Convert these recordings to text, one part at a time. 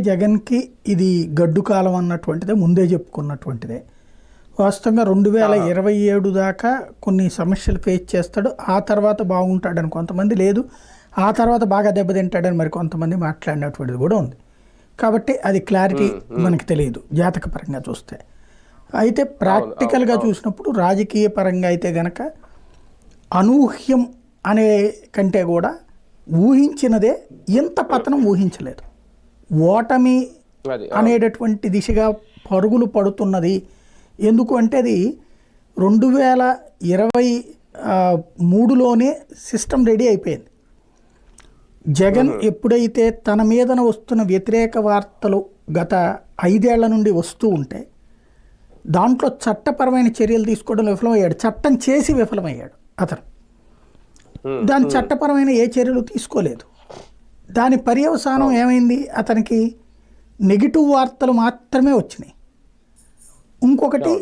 జగన్కి ఇది గడ్డు కాలం అన్నటువంటిదే ముందే చెప్పుకున్నటువంటిదే. వాస్తవంగా రెండు వేల ఇరవై ఏడు దాకా కొన్ని సమస్యలు ఫేస్ చేస్తాడు. ఆ తర్వాత బాగుంటాడని కొంతమంది లేదు. ఆ తర్వాత బాగా దెబ్బతింటాడని మరి కొంతమంది మాట్లాడినటువంటిది కూడా ఉంది. కాబట్టి అది క్లారిటీ మనకి తెలియదు జాతక పరంగా చూస్తే. అయితే ప్రాక్టికల్గా చూసినప్పుడు రాజకీయ పరంగా అయితే గనక అనూహ్యం అనే కంటే కూడా ఊహించినదే ఇంత పతనం ఊహించలేదు. ఓటమి అనేటటువంటి దిశగా పరుగులు పడుతున్నది. ఎందుకు అంటే అది రెండు వేల ఇరవై మూడులోనే సిస్టమ్ రెడీ అయిపోయింది. జగన్ ఎప్పుడైతే తన మీదన వస్తున్న వ్యతిరేక వార్తలు గత ఐదేళ్ళ నుండి వస్తూ ఉంటే దాంట్లో చట్టపరమైన చర్యలు తీసుకోవడం విఫలమయ్యాడు. చట్టం చేసి విఫలమయ్యాడు అతను. దాని చట్టపరమైన ఏ చర్యలు తీసుకోలేదు. దాని పర్యవసానం ఏమైంది? అతనికి నెగిటివ్ వార్తలు మాత్రమే వచ్చినాయి. ఇంకొకటి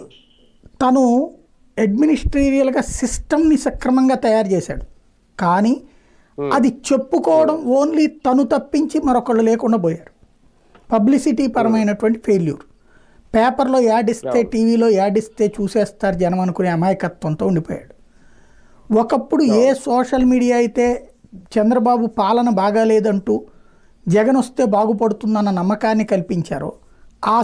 తను అడ్మినిస్ట్రేరియల్గా సిస్టమ్ని సక్రమంగా తయారు చేశాడు. కానీ అది చెప్పుకోవడం ఓన్లీ తను తప్పించి మరొకళ్ళు లేకుండా పోయారు. పబ్లిసిటీ పరమైనటువంటి ఫెయిల్యూర్. పేపర్లో యాడ్ ఇస్తే టీవీలో యాడ్ ఇస్తే చూసేస్తారు జనం అనుకునే అమాయకత్వంతో ఉండిపోయాడు. ఒకప్పుడు ఏ సోషల్ మీడియా అయితే చంద్రబాబు పాలన బాగాలేదంటూ జగన్ వస్తే బాగుపడుతుందన్న నమ్మకాన్ని కల్పించారో. ఆ